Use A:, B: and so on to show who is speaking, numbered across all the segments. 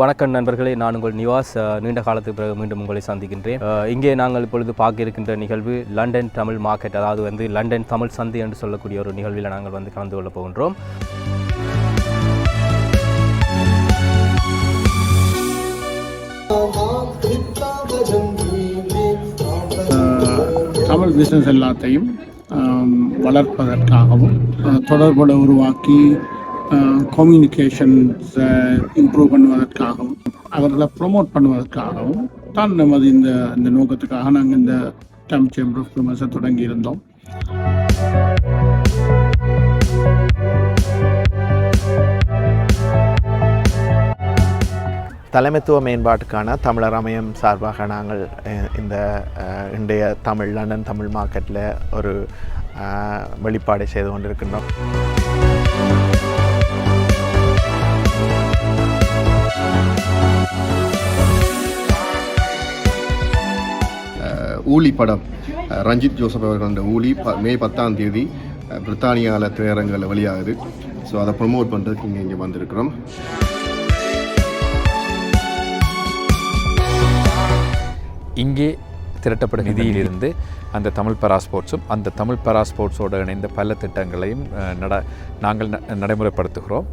A: வணக்கம் நண்பர்களே. நான் உங்கள் நிவாஸ் நீண்ட காலத்துக்கு பிறகு மீண்டும் உங்களை சந்திக்கின்றேன். இங்கே நாங்கள் இப்பொழுது பார்க்க இருக்கின்ற நிகழ்வு லண்டன் தமிழ் மார்க்கெட் அதாவது வந்து லண்டன் தமிழ் சந்தை என்று சொல்லக்கூடிய ஒரு நிகழ்வில் நாங்கள் வந்து கலந்து கொள்ளப் போகின்றோம்.
B: தமிழ் பிஸ்னஸ் எல்லாத்தையும் வளர்ப்பதற்காகவும் தொடர்புட உருவாக்கி கம்யூனிகேஷன்ஸை இம்ப்ரூவ் பண்ணுவதற்காகவும் அவர்களை ப்ரொமோட் பண்ணுவதற்காகவும் தான் நமது இந்த இந்த நோக்கத்துக்காக நாங்கள் இந்த டம் சேம்பர் ஆஃப் காமர்ஸை தொடங்கி இருந்தோம்.
C: தலைமைத்துவ மேம்பாட்டுக்கான தமிழர் அமையம் சார்பாக நாங்கள் இந்த இன்றைய தமிழ் லண்டன் தமிழ் மார்க்கெட்டில் ஒரு வெளிப்பாடு வெளிப்பாடை செய்து கொண்டிருக்கின்றோம்.
D: ஊலி படம் ரஞ்சித் ஜோசப் அவர்கள் அந்த ஊலி ப மே பத்தாம் தேதி பிரித்தானியாவில் திரையரங்கில் வெளியாகுது. ஸோ அதை ப்ரொமோட் பண்ணுறதுக்கு இங்கே இங்கே வந்திருக்கிறோம்.
E: இங்கே திரட்டப்படும் நிதியிலிருந்து அந்த தமிழ் பராஸ்போர்ட்ஸும் அந்த தமிழ் பராஸ்போர்ட்ஸோடு இணைந்த பல திட்டங்களையும் நட நாங்கள் ந- நடைமுறைப்படுத்துகிறோம்.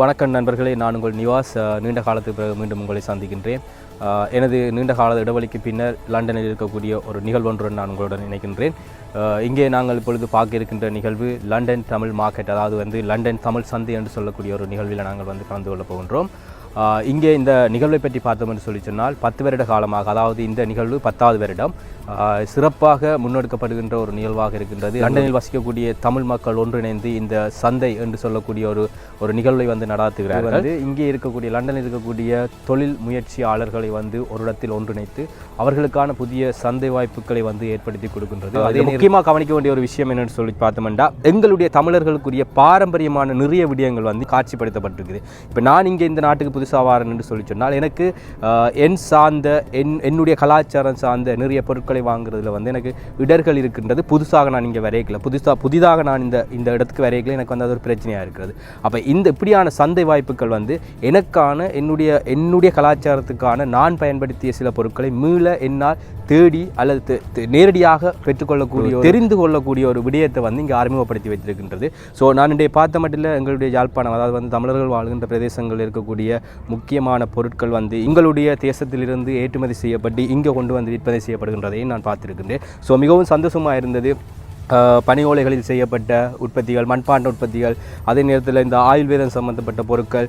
A: வணக்கம் நண்பர்களே. நான் உங்கள் நிவாஸ் நீண்ட காலத்துக்கு பிறகு மீண்டும் உங்களை சந்திக்கின்றேன். எனது நீண்ட கால இடைவெளிக்கு பின்னர் லண்டனில் இருக்கக்கூடிய ஒரு நிகழ்வொன்றுடன் நான் உங்களுடன் இணைக்கின்றேன். இங்கே நாங்கள் இப்பொழுது பார்க்க இருக்கின்ற நிகழ்வு லண்டன் தமிழ் மார்க்கெட் அதாவது வந்து லண்டன் தமிழ் சந்தை என்று சொல்லக்கூடிய ஒரு நிகழ்வில் நாங்கள் வந்து கலந்து கொள்ள போகின்றோம். இங்கே இந்த நிகழ்வை பற்றி பார்த்தோம் என்று சொல்லி சொன்னால் பத்து வருட காலமாக அதாவது இந்த நிகழ்வு பத்தாவது வருடம். சிறப்பாக முன்னெடுக்கப்படுகின்ற ஒரு நிகழ்வாக இருக்கின்றது. லண்டனில் வசிக்கக்கூடிய தமிழ் மக்கள் ஒன்றிணைந்து இந்த சந்தை என்று சொல்லக்கூடிய ஒரு ஒரு நிகழ்வை வந்து நடாத்துகிறார்கள். வந்து இங்கே இருக்கக்கூடிய லண்டனில் இருக்கக்கூடிய தொழில் முயற்சியாளர்களை வந்து ஒரு இடத்தில் ஒன்றிணைத்து அவர்களுக்கான புதிய சந்தை வாய்ப்புகளை வந்து ஏற்படுத்தி கொடுக்கின்றது. அதே முக்கியமாக கவனிக்க வேண்டிய ஒரு விஷயம் என்னன்னு சொல்லி பார்த்தோம்னா எங்களுடைய தமிழர்களுக்குரிய பாரம்பரியமான நிறைய விடயங்கள் வந்து காட்சிப்படுத்தப்பட்டிருக்குது. இப்போ நான் இங்கே இந்த நாட்டுக்கு புதுசாக வாரேன் என்று சொல்லி சொன்னால் எனக்கு என் சார்ந்த என் என்னுடைய கலாச்சாரம் சார்ந்த நிறைய பொருட்களை பொருட்களை வாங்குறதுல வந்து எனக்கு இடர்கள் இருக்கின்றது. புதுசாக நான் இங்கே வரையக்கல. புதுசாக புதிதாக நான் இந்த இந்த இடத்துக்கு வரையக்கல. எனக்கு வந்து அது ஒரு பிரச்சனையாக இருக்கிறது. அப்போ இந்த இப்படியான சந்தை வாய்ப்புகள் வந்து எனக்கான என்னுடைய என்னுடைய கலாச்சாரத்துக்கான நான் பயன்படுத்திய சில பொருட்களை மீள என்னால் தேடி அல்லது நேரடியாக பெற்றுக்கொள்ளக்கூடிய ஒரு- தெரிந்து கொள்ளக்கூடிய ஒரு விடயத்தை வந்து இங்கே அறிமுகப்படுத்தி வைத்திருக்கின்றது. ஸோ நான் இன்றைய பார்த்த மட்டும் இல்லை எங்களுடைய யாழ்ப்பாணம் அதாவது வந்து தமிழர்கள் வாழ்கின்ற பிரதேசங்களில் இருக்கக்கூடிய முக்கியமான பொருட்கள் வந்து எங்களுடைய தேசத்திலிருந்து ஏற்றுமதி செய்யப்பட்டு இங்கே கொண்டு வந்து விற்பனை செய்யப்படுகின்றதையும் நான் பார்த்துருக்கின்றேன். ஸோ மிகவும் சந்தோஷமாக இருந்தது. பனி ஓலைகளில் செய்யப்பட்ட உற்பத்திகள் மண்பாண்ட உற்பத்திகள் அதே நேரத்தில் இந்த ஆயுர்வேதம் சம்மந்தப்பட்ட பொருட்கள்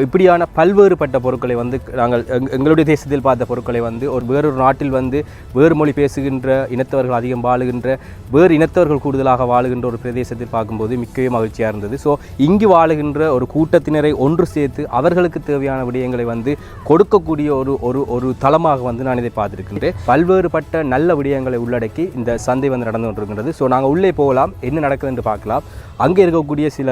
A: இப்படியான பல்வேறுபட்ட பொருட்களை வந்து நாங்கள் எங்- எங்களுடைய தேசத்தில் பார்த்த பொருட்களை வந்து ஒரு வேறொரு நாட்டில் வந்து வேறு மொழி பேசுகின்ற இனத்தவர்கள் அதிகம் வாழுகின்ற வேறு இனத்தவர்கள் கூடுதலாக வாழுகின்ற ஒரு பிரதேசத்தில் பார்க்கும்போது மிக்கவே மகிழ்ச்சியாக இருந்தது. ஸோ இங்கு வாழுகின்ற ஒரு கூட்டத்தினரை ஒன்று சேர்த்து அவர்களுக்கு தேவையான விடயங்களை வந்து கொடுக்கக்கூடிய ஒரு ஒரு ஒரு தளமாக வந்து நான் இதை பார்த்துருக்கின்றேன். பல்வேறுபட்ட நல்ல விடயங்களை உள்ளடக்கி இந்த சந்தை வந்து நடந்து கொண்டிருக்கின்றது. ஸோ நாங்கள் உள்ளே போகலாம். என்ன நடக்குது என்று பார்க்கலாம். அங்கே இருக்கக்கூடிய சில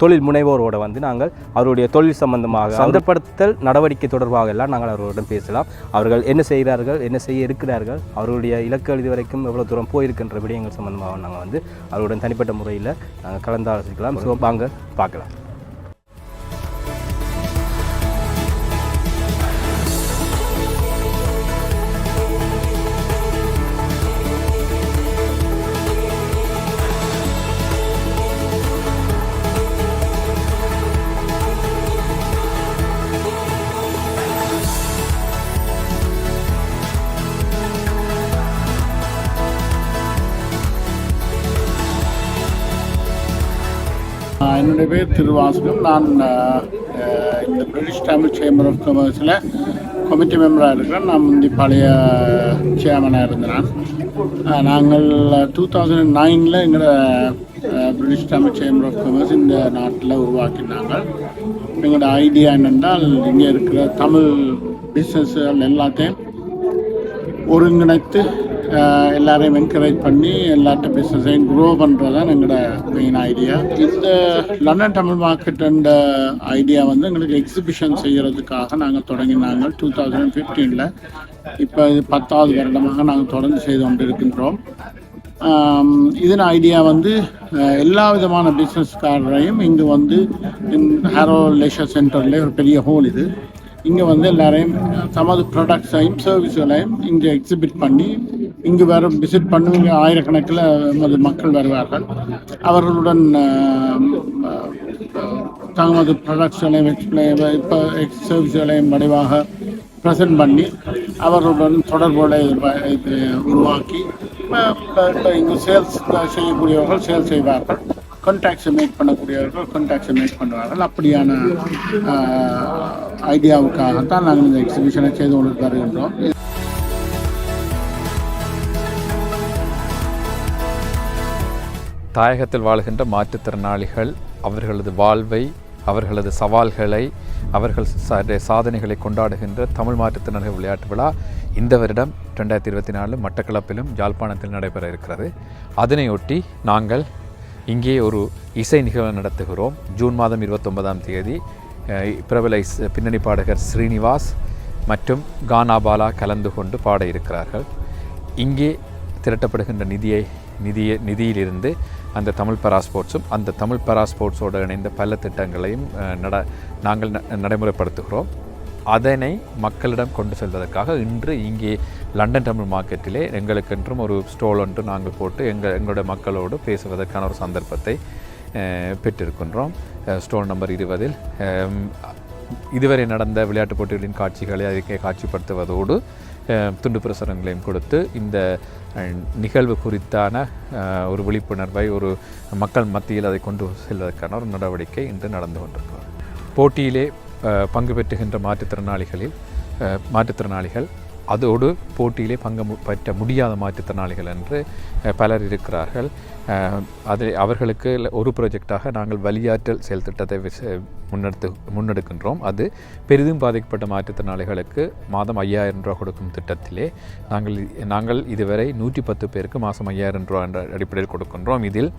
A: தொழில் முனைவோரோட வந்து நாங்கள் அவருடைய தொழில் சம்பந்தமாக சந்தர்ப்படுத்தல் நடவடிக்கை தொடர்பாக எல்லாம் நாங்கள் அவர்களிடம் பேசலாம். அவர்கள் என்ன செய்கிறார்கள் என்ன செய்ய இருக்கிறார்கள் அவர்களுடைய இலக்குகள் இதுவரைக்கும் எவ்வளோ தூரம் போயிருக்கின்ற விடயங்கள் சம்பந்தமாக நாங்கள் வந்து அவருடன் தனிப்பட்ட முறையில் நாங்கள் கலந்தாலோசிக்கலாம். ஸோ வாங்க பார்க்கலாம்.
B: என்னுடைய பேர் திருவாசகம். நான் இந்த பிரிட்டிஷ் தமிழ் சேம்பர் ஆஃப் கமர்ஸில் கமிட்டி மெம்பராக இருக்கிறேன். நான் முந்தி பழைய சேர்மனாக இருந்தேன். நாங்கள் டூ தௌசண்ட் நைனில் எங்களோட British Tamil chamber of commerce இந்த நாட்டில் உருவாக்கினாங்க. எங்களோட ஐடியா என்னென்றால் இங்கே இருக்கிற தமிழ் பிஸ்னஸ்கள் எல்லாத்தையும் ஒருங்கிணைத்து எல்லாரையும் என்கரேஜ் பண்ணி எல்லாட்ட பிஸ்னஸையும் க்ரோ பண்ணுறது தான் எங்களோட மெயின் ஐடியா இந்த லண்டன் தமிழ் மார்க்கெட்டுன்ற ஐடியா வந்து எங்களுக்கு எக்ஸிபிஷன் செய்கிறதுக்காக நாங்கள் தொடங்கினாங்க. டூ தௌசண்ட் ஃபிஃப்டீனில் இப்போ இது பத்தாவது வருடமாக நாங்கள் தொடர்ந்து செய்து கொண்டிருக்கின்றோம். ஆம், இதன் ஐடியா வந்து எல்லா விதமான பிஸ்னஸ்காரரையும் இங்கே வந்து ஹேரோ லேஷர் சென்டரில் ஒரு பெரிய ஹோல் இது. இங்கே வந்து எல்லாரையும் தமது ப்ராடக்ட்ஸையும் சர்வீஸ்களையும் இங்கே எக்ஸிபிட் பண்ணி இங்கு வர விசிட் பண்ணுவீங்க ஆயிரக்கணக்கில் நமது மக்கள் வருவார்கள். அவர்களுடன் தமது ப்ராடக்ட்ஸ்களையும் எக்ஸ்பிளை இப்போ சர்வீஸ்களையும் வடிவாக ப்ரெசென்ட் பண்ணி அவர்களுடன் தொடர்புகளை இது உருவாக்கி இப்போ இங்கே சேல்ஸ் செய்யக்கூடியவர்கள் சேல்ஸ் செய்வார்கள். கான்டாக்ட்ஸை மேக் பண்ணக்கூடியவர்கள் கான்டாக்ட்ஸை மேக் பண்ணுவார்கள். அப்படியான ஐடியாவுக்காகத்தான் நாங்கள் இந்த எக்ஸிபிஷனை செய்து கொண்டு வருகின்றோம்
E: தாயகத்தில் வாழ்கின்ற மாற்றுத்திறனாளிகள் அவர்களது வாழ்வை அவர்களது சவால்களை அவர்கள் சாதனைகளை கொண்டாடுகின்ற தமிழ் மாற்றுத்திறனாளிகள் விளையாட்டு விழா இந்த வருடம் ரெண்டாயிரத்தி இருபத்தி நாலு மட்டக்களப்பிலும் யாழ்ப்பாணத்தில் நடைபெற இருக்கிறது. அதனையொட்டி நாங்கள் இங்கே ஒரு இசை நிகழ்வு நடத்துகிறோம். ஜூன் மாதம் இருபத்தொன்பதாம் தேதி பிரபல இஸ் பின்னணி பாடகர் ஸ்ரீனிவாஸ் மற்றும் கானாபாலா கலந்து கொண்டு பாட இருக்கிறார்கள். இங்கே திரட்டப்படுகின்ற நிதியை நிதிய நிதியிலிருந்து அந்த தமிழ் பராஸ்போர்ட்ஸும் அந்த தமிழ் பராஸ்போர்ட்ஸோடு இணைந்த பல திட்டங்களையும் நட நாங்கள் ந- நடைமுறைப்படுத்துகிறோம். அதனை மக்களிடம் கொண்டு செல்வதற்காக இன்று இங்கே லண்டன் தமிழ் மார்க்கெட்டிலே எங்களுக்கென்றும் ஒரு ஸ்டோல் ஒன்று நாங்கள் போட்டு எங்கள் எங்களுடைய மக்களோடு பேசுவதற்கான ஒரு சந்தர்ப்பத்தை பெற்றிருக்கின்றோம். ஸ்டோல் நம்பர் இருபதில் இதுவரை நடந்த விளையாட்டுப் போட்டிகளின் காட்சிகளை அதுக்கே காட்சிப்படுத்துவதோடு துண்டு பிரசுரங்களையும் கொடுத்து இந்த நிகழ்வு குறித்தான ஒரு விழிப்புணர்வை ஒரு மக்கள் மத்தியில் அதை கொண்டு செல்வதற்கான ஒரு நடவடிக்கை இன்று நடந்து கொண்டிருக்கிறது. போட்டியிலே பங்கு பெற்றுகின்ற மாற்றுத்திறனாளிகளில் மாற்றுத்திறனாளிகள் அதோடு போட்டியிலே பங்கு பெற்ற முடியாத மாற்றுத்திறனாளிகள் என்று பலர் இருக்கிறார்கள். அது அவர்களுக்கு ஒரு ப்ராஜெக்டாக நாங்கள் வழியாற்றல் செயல் திட்டத்தை முன்னெடுத்து முன்னெடுக்கின்றோம். அது பெரிதும் பாதிக்கப்பட்ட மாற்றுத்திறனாளிகளுக்கு மாதம் ஐயாயிரம் ரூபா கொடுக்கும் திட்டத்திலே நாங்கள் நாங்கள் இதுவரை நூற்றி பத்து பேருக்கு மாதம் ஐயாயிரம் ரூபா என்ற அடிப்படையில் கொடுக்கின்றோம். இதில்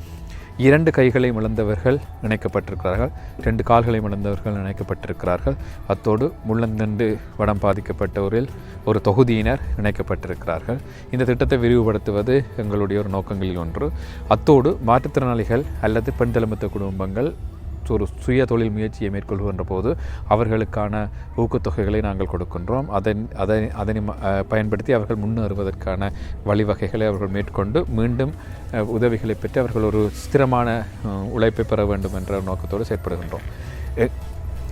E: இரண்டு கைகளையும் இழந்தவர்கள் இணைக்கப்பட்டிருக்கிறார்கள். ரெண்டு கால்களையும் இழந்தவர்கள் இணைக்கப்பட்டிருக்கிறார்கள். அத்தோடு முள்ளந்தண்டு வடம் பாதிக்கப்பட்டவரில் ஒரு தொகுதியினர் இணைக்கப்பட்டிருக்கிறார்கள். இந்த திட்டத்தை விரிவுபடுத்துவது எங்களுடைய ஒரு நோக்கங்களில் ஒன்று. அத்தோடு மாற்றுத்திறனாளிகள் அல்லது பெண் குடும்பங்கள் ஒரு சுய தொழில் முயற்சியை மேற்கொள்கின்ற போது அவர்களுக்கான ஊக்கத்தொகைகளை நாங்கள் கொடுக்கின்றோம். அதன் அதை அதனை ம- பயன்படுத்தி அவர்கள் முன்னேறுவதற்கான வழிவகைகளை அவர்கள் மேற்கொண்டு மீண்டும் உதவிகளை பெற்று அவர்கள் ஒரு ஸ்திரமான உழைப்பை பெற வேண்டும் என்ற நோக்கத்தோடு செயற்படுகின்றோம்.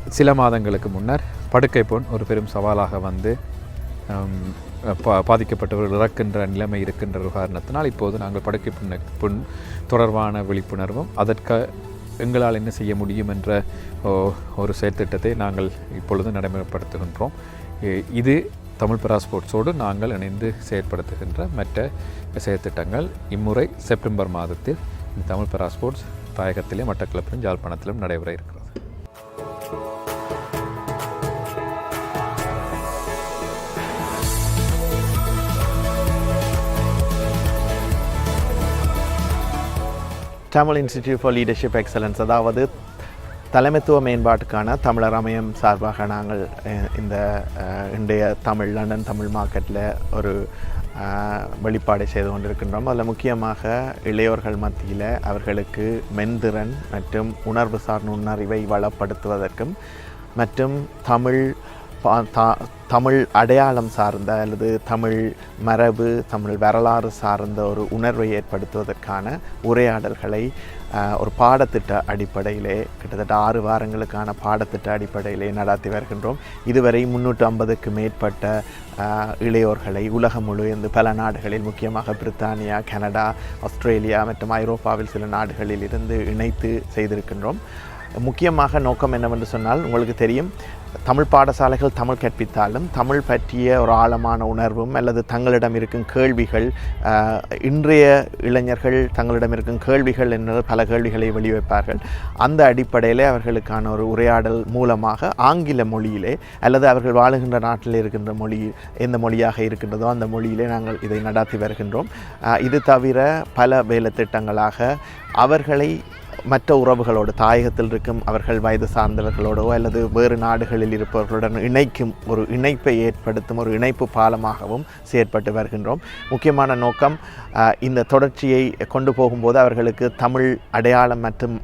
E: சில மாதங்களுக்கு முன்னர் படுக்கை பொன் ஒரு பெரும் சவாலாக வந்து பா பாதிக்கப்பட்டவர்கள் இறக்கின்ற நிலைமை இருக்கின்ற ஒரு காரணத்தினால் இப்போது நாங்கள் படுக்கை புண்ண புண் தொடர்பான விழிப்புணர்வும் அதற்கு எங்களால் என்ன செய்ய முடியும் என்ற ஓ, ஒரு செயற்திட்டத்தை நாங்கள் இப்பொழுது நடைமுறைப்படுத்துகின்றோம். இது தமிழ் பராஸ்போர்ட்ஸோடு நாங்கள் இணைந்து செயற்படுத்துகின்ற மற்ற செயற்திட்டங்கள். இம்முறை செப்டம்பர் மாதத்தில் இந்த தமிழ் பராஸ்போர்ட்ஸ் தாயகத்திலே மட்டக்களப்பிலும் ஜாழ்ப்பாணத்திலும் நடைபெற இருக்கிறது.
C: Tamil institute for leadership excellence அதாவது தலைமைத்துவ மேம்பாட்டுக்கான தமிழர் அமையம் சார்பாக நாங்கள் இந்த இன்றைய தமிழ் லண்டன் தமிழ் மார்க்கெட்டில் ஒரு வெளிப்பாடு செய்து கொண்டிருக்கின்றோம். அதில் முக்கியமாக இளையோர்கள் மத்தியில் அவர்களுக்கு மென்திறன் மற்றும் உணர்வு சார் நுண்ணறிவை வளப்படுத்துவதற்கும் மற்றும் தமிழ் தமிழ் அடையாளம் சார்ந்த அல்லது தமிழ் மரபு தமிழ் வரலாறு சார்ந்த ஒரு உணர்வை ஏற்படுத்துவதற்கான உரையாடல்களை ஒரு பாடத்திட்ட அடிப்படையிலே கிட்டத்தட்ட ஆறு வாரங்களுக்கான பாடத்திட்ட அடிப்படையிலே நடாத்தி வருகின்றோம். இதுவரை முன்னூற்று ஐம்பதுக்கு மேற்பட்ட இளையோர்களை உலகம் முழுவந்து பல நாடுகளில் முக்கியமாக பிரித்தானியா கனடா ஆஸ்திரேலியா மற்றும் ஐரோப்பாவில் சில நாடுகளில் இருந்து இணைத்து செய்திருக்கின்றோம். முக்கியமாக நோக்கம் என்னவென்று சொன்னால் உங்களுக்கு தெரியும் தமிழ் பாடசாலைகள் தமிழ் கற்பித்தாலும் தமிழ் பற்றிய ஒரு ஆழமான உணர்வும் அல்லது தங்களிடம் இருக்கும் கேள்விகள் இன்றைய இளைஞர்கள் தங்களிடம் இருக்கும் கேள்விகள் என்ற பல கேள்விகளை வெளிவைப்பார்கள். அந்த அடிப்படையிலே அவர்களுக்கான ஒரு உரையாடல் மூலமாக ஆங்கில மொழியிலே அல்லது அவர்கள் வாழுகின்ற நாட்டில் இருக்கின்ற மொழி எந்த மொழியாக இருக்கின்றதோ அந்த மொழியிலே நாங்கள் இதை நடாத்தி வருகின்றோம். இது தவிர பல வேலை திட்டங்களாக அவர்களை மற்ற உறவுகளோடு தாயகத்தில் இருக்கும் அவர்கள் வயது சார்ந்தவர்களோடோ அல்லது வேறு நாடுகளில் இருப்பவர்களுடன் இணைக்கும் ஒரு இணைப்பை ஏற்படுத்தும் ஒரு இணைப்பு பாலமாகவும் செயற்பட்டு வருகின்றோம். முக்கியமான நோக்கம் இந்த தொடர்ச்சியை கொண்டு போகும்போது அவர்களுக்கு தமிழ் அடையாளம் மற்றும்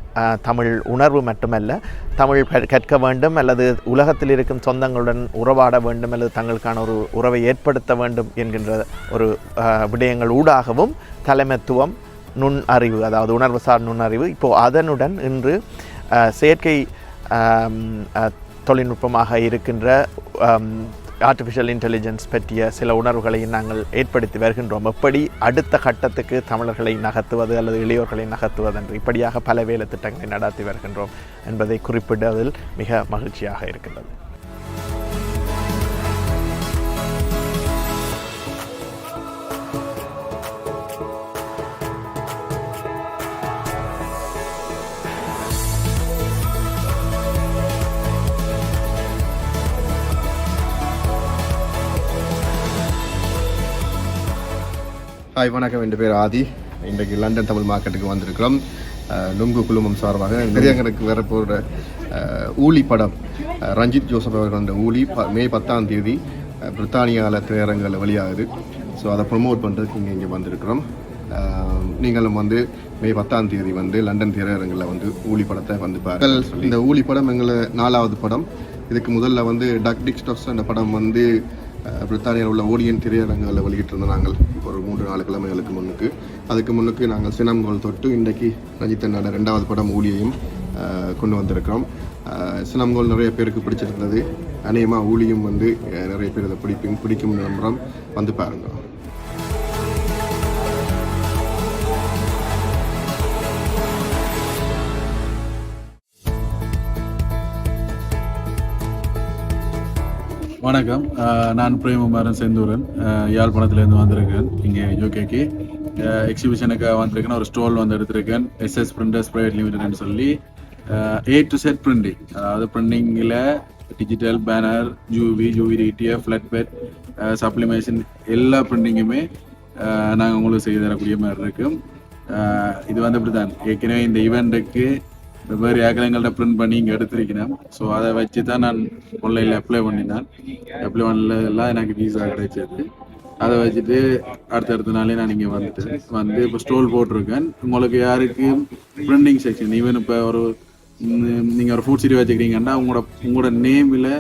C: தமிழ் உணர்வு மட்டுமல்ல தமிழ் கற்க வேண்டும் அல்லது உலகத்தில் இருக்கும் சொந்தங்களுடன் உறவாட வேண்டும் அல்லது தங்களுக்கான ஒரு உறவை ஏற்படுத்த வேண்டும் என்கின்ற ஒரு விடயங்கள் ஊடாகவும் தலைமைத்துவம் நுண் அறிவு அதாவது உணர்வுசார் நுண்ணறிவு. இப்போது அதனுடன் இன்று செயற்கை தொழில்நுட்பமாக இருக்கின்ற ஆர்டிஃபிஷியல் இன்டெலிஜென்ஸ் பற்றிய சில உணர்வுகளை நாங்கள் ஏற்படுத்தி வருகின்றோம். எப்படி அடுத்த கட்டத்துக்கு தமிழர்களை நகர்த்துவது அல்லது இளையோர்களை நகர்த்துவது என்று இப்படியாக பல வேலை திட்டங்களை நடத்தி வருகின்றோம் என்பதை குறிப்பிடுவதில் மிக மகிழ்ச்சியாக இருக்கின்றது.
D: ஹாய் வணக்கம். என் பேர் ஆதி. இன்றைக்கு லண்டன் தமிழ் மார்க்கெட்டுக்கு வந்திருக்கிறோம். லுங்கு குழுமம் சார்பாக நிறையங்களுக்கு வரப்போகிற அஹ், ஊலி படம் ரஞ்சித் ஜோசப் அவர்கள் அந்த ஊலி மே பத்தாம் தேதி பிரித்தானியாவில் திரையரங்கில் வெளியாகுது. ஸோ அதை ப்ரொமோட் பண்ணுறதுக்கு இங்கே இங்கே வந்திருக்கிறோம். நீங்களும் வந்து மே பத்தாம் தேதி வந்து லண்டன் திரையரங்கில் வந்து ஊலி படத்தை வந்து பாருங்கள் இந்த ஊலி படம் எங்களை நாலாவது படம். இதுக்கு முதல்ல வந்து டக் டிக்ஸ்டப்ஸ் அந்த படம் வந்து பிரித்தானியாவில் உள்ள ஓடியன் திரையரங்குகளில் வெளியிட்டிருந்த நாங்கள் ஒரு மூன்று நாலு கிழமைகளுக்கு முன்னுக்கு அதுக்கு முன்னுக்கு நாங்கள் சினம்கோல் தொட்டு இன்றைக்கு ரஞ்சித் ரெண்டாவது படம் ஊழியையும் கொண்டு வந்திருக்கிறோம். சினம்கோல் நிறைய பேருக்கு பிடிச்சிருந்தது. அநேகமாக ஊழியும் வந்து நிறைய பேர் இதை பிடிக்கும் பிடிக்கும் நம்புகிறோம் வந்து பாருங்கள்
F: வணக்கம். நான் பிரேமகுமாரன் செந்தூரன். யாழ்ப்பாணத்துலேருந்து வந்திருக்கேன். இங்கே யூகேக்கு எக்ஸிபிஷனுக்கு வந்திருக்கேன். ஒரு ஸ்டோல் வந்து எடுத்திருக்கேன். எஸ்எஸ் பிரிண்டர்ஸ் ப்ரைவேட் லிமிடெட்னு சொல்லி. ஏ டு செட் பிரிண்டிங் அதாவது பிரிண்டிங்கில் digital banner UV UV DTF flat bed sublimation எல்லா பிரிண்டிங்குமே நாங்கள் உங்களுக்கு செய்து தரக்கூடிய மாதிரி இருக்கும் இது வந்து இப்படிதான் ஏற்கனவே இந்த ஈவெண்ட்டுக்கு வெவ்வேறு ஏக்கலங்கள்ட்ட பிரிண்ட் பண்ணி இங்கே எடுத்திருக்கிறேன். ஸோ அதை வச்சு தான் நான் ஆன்லைனில் அப்ளை பண்ணினேன். அப்ளை பண்ணலாம் எனக்கு வீசா கிடைச்சது. அதை வச்சுட்டு அடுத்தடுத்த நாளே நான் இங்கே வந்துட்டேன். வந்து இப்போ ஸ்டோல் போட்டிருக்கேன். உங்களுக்கு யாருக்கு பிரிண்டிங் செக்ஷன் ஈவன் இப்போ ஒரு நீங்கள் ஒரு ஃபுட் சிட்டி வச்சுக்கிறீங்கன்னா உங்களோட உங்களோட நேமில்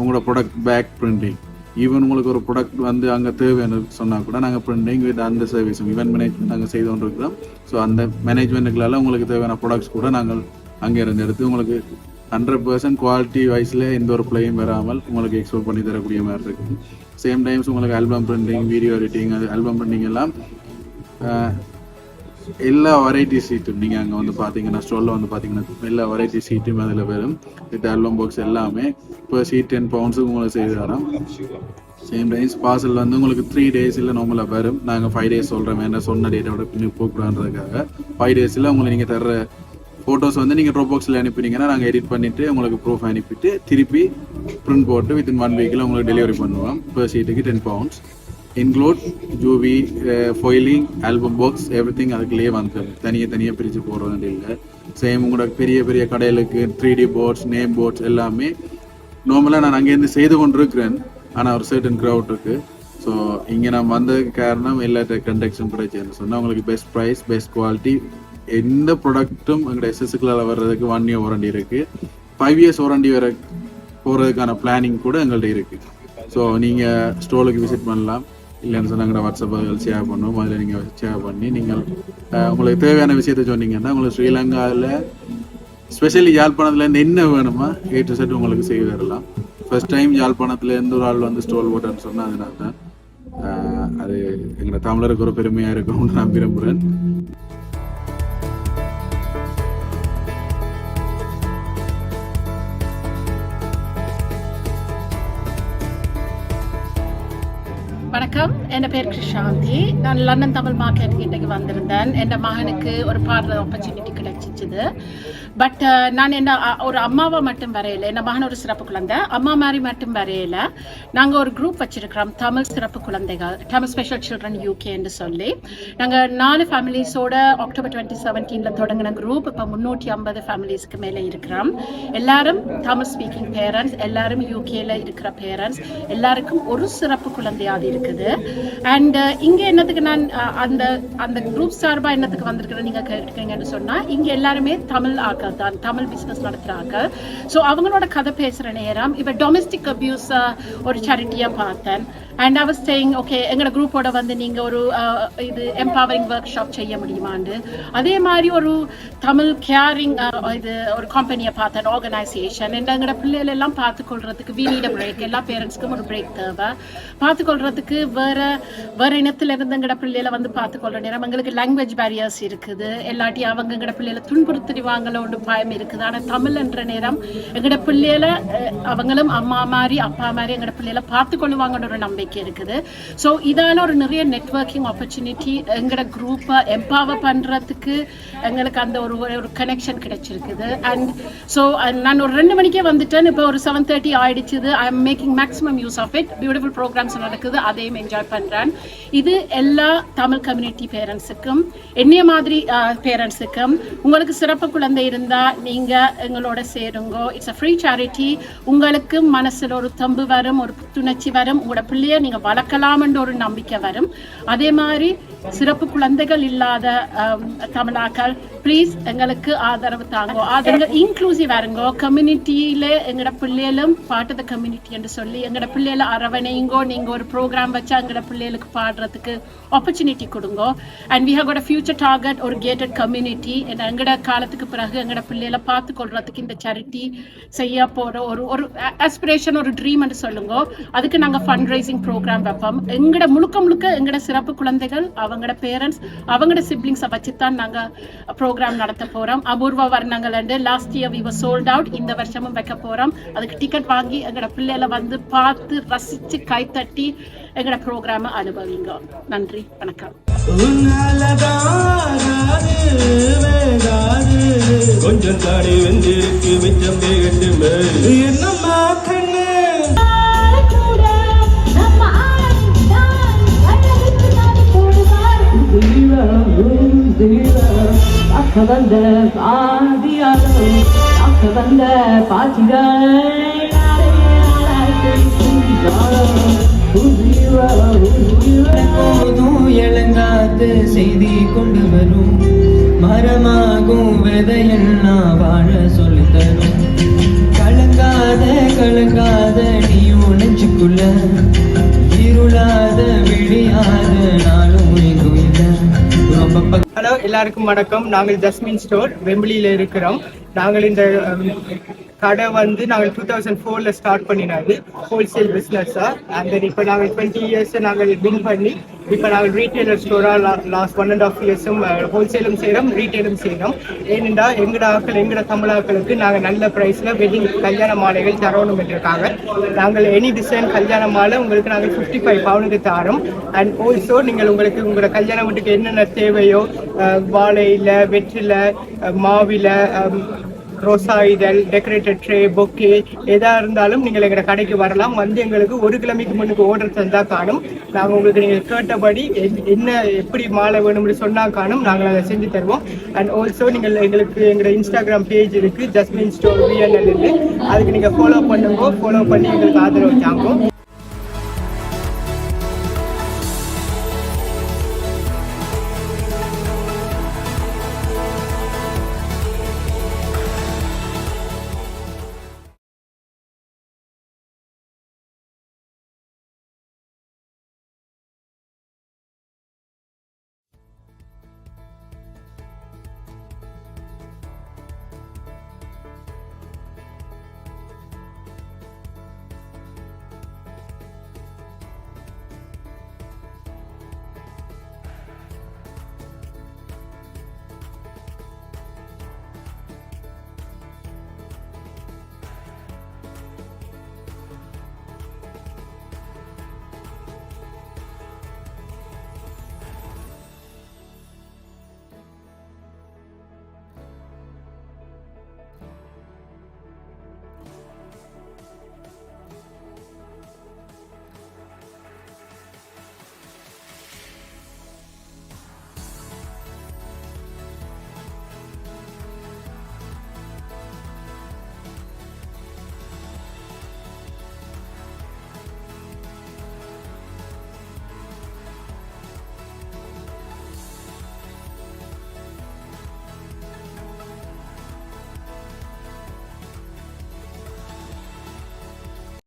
F: உங்களோட ப்ராடக்ட் பேக் பிரிண்டிங் ஈவன் உங்களுக்கு ஒரு ப்ராடக்ட் வந்து அங்கே தேவைன்னு சொன்னால் கூட நாங்கள் பிரிண்டிங் வித் அந்த சர்வீஸும் ஈவென்ட் மேனேஜ்மெண்ட் நாங்கள் செய்து கொண்டிருக்கிறோம். ஸோ அந்த மேனேஜ்மெண்ட்டுகளால் உங்களுக்கு தேவையான ப்ராடக்ட்ஸ் கூட நாங்கள் அங்கே இருந்து எடுத்து உங்களுக்கு ஹண்ட்ரட் பர்சன்ட் குவாலிட்டி வைஸில் எந்த ஒரு பிள்ளையும் வராமல் உங்களுக்கு எக்ஸ்போர்ட் பண்ணி தரக்கூடிய மாதிரி இருக்குது சேம் டைம்ஸ் உங்களுக்கு ஆல்பம் பிரிண்டிங் வீடியோ எடிட்டிங் அது ஆல்பம் பிரிண்டிங் எல்லாம் எல்லா வெரைட்டி சீட்டும் நீங்கள் அங்கே வந்து பார்த்தீங்கன்னா ஸ்டோரில் வந்து பார்த்தீங்கன்னா எல்லா வெரைட்டி சீட்டும் அதில் வரும். வித் ஆல்பம் பாக்ஸ் எல்லாமே. இப்போ சீட் டென் பவுண்ட்ஸுக்கு உங்களுக்கு செய்து தரோம் சேம் டைம்ஸ் பார்சல் வந்து உங்களுக்கு த்ரீ டேஸில் நார்மலாக வரும். நாங்கள் ஃபைவ் டேஸ் சொல்கிறோம் என்ன சொன்ன டேட்டோட பின்னி போக்குறான்றதுக்காக ஃபைவ் டேஸில் உங்களுக்கு நீங்கள் தர்ற ஃபோட்டோஸ் வந்து நீங்கள் ட்ரோப் பாக்ஸில் அனுப்பினீங்கன்னா நாங்கள் எடிட் பண்ணிவிட்டு உங்களுக்கு ப்ரூஃப் அனுப்பிட்டு திருப்பி பிரிண்ட் போட்டு வித்தின் ஒன் வீக்கில் உங்களுக்கு டெலிவரி பண்ணுவோம். இப்போ சீட்டுக்கு ten pounds include UV foiling album box everything அதுக்குள்ளேயே வந்து தனியாக தனியாக பிரித்து போடுறது இல்லை சேம் உங்களோட பெரிய பெரிய கடைகளுக்கு three D boards name boards எல்லாமே நார்மலாக நான் அங்கேருந்து செய்து கொண்டிருக்கிறேன். ஆனால் ஒரு சர்டன் க்ரௌட் இருக்குது ஸோ இங்கே நான் வந்ததுக்கு காரணம் எல்லா கண்டக்ஷன் பிரச்சனை. சொன்னால் உங்களுக்கு பெஸ்ட் ப்ரைஸ் பெஸ்ட் குவாலிட்டி எந்த ப்ராடக்ட்டும் எங்களோட எஸ்எஸ்க்குள்ள வர்றதுக்கு ஒன் இயர் வாரண்டி இருக்குது ஃபைவ் இயர்ஸ் வாரண்டி வர போகிறதுக்கான பிளானிங் கூட எங்கள்கிட்ட இருக்குது ஸோ நீங்கள் ஸ்டோலுக்கு விசிட் பண்ணலாம். இல்லைன்னு சொன்னால் எங்களோட வாட்ஸ்அப்பில் ஷேர் பண்ணுவோம் அதில் நீங்கள் ஷேர் பண்ணி நீங்கள் உங்களுக்கு தேவையான விஷயத்த சொன்னீங்கன்னா உங்களுக்கு ஸ்ரீலங்காவில் ஸ்பெஷலி யாழ்ப்பாணத்துலேருந்து என்ன வேணுமா ஏ டு செட் உங்களுக்கு செய்து தரலாம். ஃபர்ஸ்ட் டைம் யாழ்ப்பாணத்துலேருந்து ஒரு ஆள் வந்து ஸ்டோல் போட்டேன்னு சொன்னால் அதனால தான் அது எங்களோட தமிழருக்கு ஒரு பெருமையாக இருக்கும்னு நான் விரும்புகிறேன்
G: என் பேர் கிருஷாந்தி நான் லண்டன் தமிழ் மார்க்கெட் இன்றைக்கு வந்திருந்தேன். என் மகனுக்கு ஒரு பாடுற ஆப்பர்ச்சுனிட்டி கிடைச்சிச்சுது. பட் நான் என்ன அ- ஒரு அம்மாவை மட்டும் வரையலை. என் மகன் ஒரு சிறப்பு குழந்தை. அம்மா மாதிரி மட்டும் வரையலை. நாங்கள் ஒரு குரூப் வச்சிருக்கிறோம். தமிழ் சிறப்பு குழந்தைகள். தமிழ் ஸ்பெஷல் சில்ட்ரன் யூகேன்னு சொல்லி. நாங்கள் நாலு ஃபேமிலிஸோட அக்டோபர் டுவெண்ட்டி செவன்டீனில் தொடங்கின குரூப் இப்போ முந்நூற்றி ஐம்பது ஃபேமிலிஸ்க்கு மேலே இருக்கிறோம். எல்லாரும் தமிழ் ஸ்பீக்கிங் பேரண்ட்ஸ் எல்லாரும் யூகேல இருக்கிற பேரண்ட்ஸ் எல்லாருக்கும் ஒரு சிறப்பு குழந்தையாவது இருக்குது. அண்ட் uh, இங்கே என்னத்துக்கு நான் அந்த அந்த குரூப் சார்பாக என்னத்துக்கு வந்திருக்கிறேன் நீங்கள் கேட்டுக்கீங்கன்னு சொன்னால் இங்கே எல்லாருமே தமிழ் ஆக்கள் தான் தமிழ் பிஸ்னஸ் நடத்துகிறாங்க ஸோ அவங்களோட கதை பேசுகிற நேரம் இப்போ டொமஸ்டிக் அபியூஸ் ஒரு சேரிட்டியாக பார்த்தேன். அண்ட் அவர் ஸ்டேயிங் ஓகே எங்களோட குரூப்போட வந்து நீங்கள் ஒரு இது எம்பவரிங் ஒர்க் ஷாப் செய்ய முடியுமான்னு அதே மாதிரி ஒரு தமிழ் கேரிங் இது ஒரு கம்பெனியை பார்த்தேன் ஆர்கனைசேஷன் அண்ட் எங்களோட பிள்ளைகள் எல்லாம் பார்த்துக்கொள்றதுக்கு we need பிரேக் எல்லா பேரண்ட்ஸ்க்கும் ஒரு பிரேக் தேவை. பார்த்துக்கொள்றதுக்கு வேறு வேறு இனத்திலிருந்து எங்கட பிள்ளைகளை வந்து பார்த்துக்கொள்ற நேரம் எங்களுக்கு லாங்குவேஜ் பேரியர்ஸ் இருக்குது. எல்லாட்டி அவங்க எங்கட பிள்ளைகளை துன்புறுத்திடுவாங்களோன்னு பயம் இருக்குது. ஆனால் தமிழ் என்ற நேரம் எங்கட பிள்ளைகளை அவங்களும் அம்மா மாதிரி அப்பா மாதிரி எங்கட பிள்ளைகளை பார்த்துக்கொள்ளுவாங்கன்ற ஒரு நம்பிக்கை இருக்குது. ஸோ இதால் ஒரு நிறைய நெட்வொர்க்கிங் ஆப்பர்ச்சுனிட்டி எங்கட குரூப்பை எம்பவர் பண்ணுறதுக்கு எங்களுக்கு அந்த ஒரு ஒரு கனெக்ஷன் கிடைச்சிருக்குது. அண்ட் ஸோ நான் ஒரு ரெண்டு மணிக்கே வந்துட்டேன். இப்போ ஒரு seven thirty ஆயிடுச்சுது. I am making maximum use of it beautiful programmes நடக்குது. அதையும் என்ஜாய் பண்ணுறேன் இது எல்லா தமிழ் கம்யூனிட்டி பேரண்ட்ஸுக்கும் என்னைய மாதிரி பேரண்ட்ஸுக்கும் உங்களுக்கு சிறப்பு குழந்தை இருந்தால் நீங்கள் எங்களோட சேருங்கோ. இட்ஸ் அ ஃப்ரீ சேரிட்டி உங்களுக்கு மனசில் ஒரு தம்பு வரும் ஒரு புத்துணர்ச்சி வரும் உங்களோட பிள்ளைய நீங்கள் வளர்க்கலாம்ன்ற ஒரு நம்பிக்கை வரும். அதே மாதிரி சிறப்பு குழந்தைகள் இல்லாத um, தமிழாக்கள் ப்ளீஸ் எங்களுக்கு ஆதரவு தாங்கோ. ஆதரவு இன்க்ளூசிவ் இருங்கோ கம்யூனிட்டியில எங்களோட பிள்ளைகளும் பாட்டு த கம்யூனிட்டி என்று சொல்லி எங்களோட பிள்ளைகளை அரவணைங்கோ நீங்க ஒரு ப்ரோக்ராம் வச்சா எங்களோட பிள்ளைகளுக்கு பாடுறதுக்கு ஆப்பர்ச்சுனிட்டி கொடுங்கோ. And we have future target ஒரு கேட்டட் கம்யூனிட்டி எங்களோட காலத்துக்கு பிறகு எங்களோட பிள்ளைகளை பார்த்து கொள்றதுக்கு இந்த சேரிட்டி செய்ய போற ஒரு ஒரு ஆஸ்பிரேஷன் ஒரு ட்ரீம் என்று சொல்லுங்க. அதுக்கு நாங்க ஃபண்ட் ரைசிங் ப்ரோக்ராம் வைப்போம். எங்களோட முழுக்க முழுக்க எங்களோட சிறப்பு குழந்தைகள் அவங்களோட பேரண்ட்ஸ் அவங்களோட சிப்ளிங்ஸை வச்சு தான் நாங்க ப்ரோக்ராம் நடத்த போறோம். Apoorva Varnangal last year we sold out இந்த வருஷமும் வைக்க போறோம். அதுக்கு டிக்கெட் வாங்கி எங்களோட பிள்ளைகளை வந்து பார்த்து ரசிச்சு கைத்தட்டி எங்களோட ப்ரோக்ராமை அனுபவிங்க. நன்றி வணக்கம்.
H: கொஞ்சம் தாடி வெந்திருக்கு மிச்சம் என்னம்மா
I: நம்ம ஆனந்தான் கண்ணடித்து நான் போடுவார்
H: உயிரா
I: பார்க்க வந்த
H: செய்தி கொண்டு வரும். மரமாகும் விதையெல்லாம் வாழ சொல்லி தரும். கலங்காத கலங்காத நீயும் நெஞ்சுக்குள்ள. இருளாத விழியாத நாளும் எங்கும் இல்லை ரொம்ப
J: எல்லாருக்கும் வணக்கம். நாங்கள் ஜஸ்மின் ஸ்டோர் வெம்பிலியில் இருக்கிறோம். நாங்கள் இந்த கடை வந்து நாங்கள் டூ தௌசண்ட் ஃபோரில் ஸ்டார்ட் பண்ணினாரு ஹோல்சேல் பிஸ்னஸாக அண்ட் தென் இப்போ நாங்கள் டுவெண்ட்டி இயர்ஸ் நாங்கள் வின் பண்ணி இப்போ நாங்கள் ரீட்டைலர் ஸ்டோராக லாஸ்ட் ஒன் அண்ட் ஆஃப் இயர்ஸும் ஹோல்சேலும் செய்கிறோம் ரீட்டைலும் செய்கிறோம் ஏனென்றா எங்கட ஆக்கள் எங்கட தமிழாக்களுக்கு நாங்கள் நல்ல ப்ரைஸில் வெட்டிங் கல்யாண மாலைகள் தரணும் இருக்காங்க. நாங்கள் எனி டிசைன் கல்யாண மாலை உங்களுக்கு நாங்கள் ஃபிஃப்டி ஃபைவ் பவுனுக்கு தரோம். அண்ட் ஆல்சோ நீங்கள் உங்களுக்கு உங்களோட கல்யாண வீட்டுக்கு என்னென்ன தேவையோ வாழையில் வெற்றில மாவில ரோசா இதழ் டெக்கரேட்டட் ட்ரே பொக்கே எதா இருந்தாலும் நீங்கள் எங்களோட கடைக்கு வரலாம். வந்து எங்களுக்கு ஒரு கிழமைக்கு முன்னுக்கு ஆர்டர் தந்தா காணும். நாங்கள் உங்களுக்கு நீங்கள் கேட்டபடி என்ன எப்படி மாலை வேணும்னு சொன்னா காணும். நாங்கள் அதை செஞ்சு தருவோம். அண்ட் ஆல்சோ நீங்கள் எங்களுக்கு எங்களோட இன்ஸ்டாகிராம் பேஜ் இருக்கு. ஜஸ்மின் ஸ்டோர் விஎன்எல் அதுக்கு நீங்கள் ஃபாலோ பண்ணுங்க. ஃபாலோ பண்ணி எங்களுக்கு ஆதரவு தாங்கும்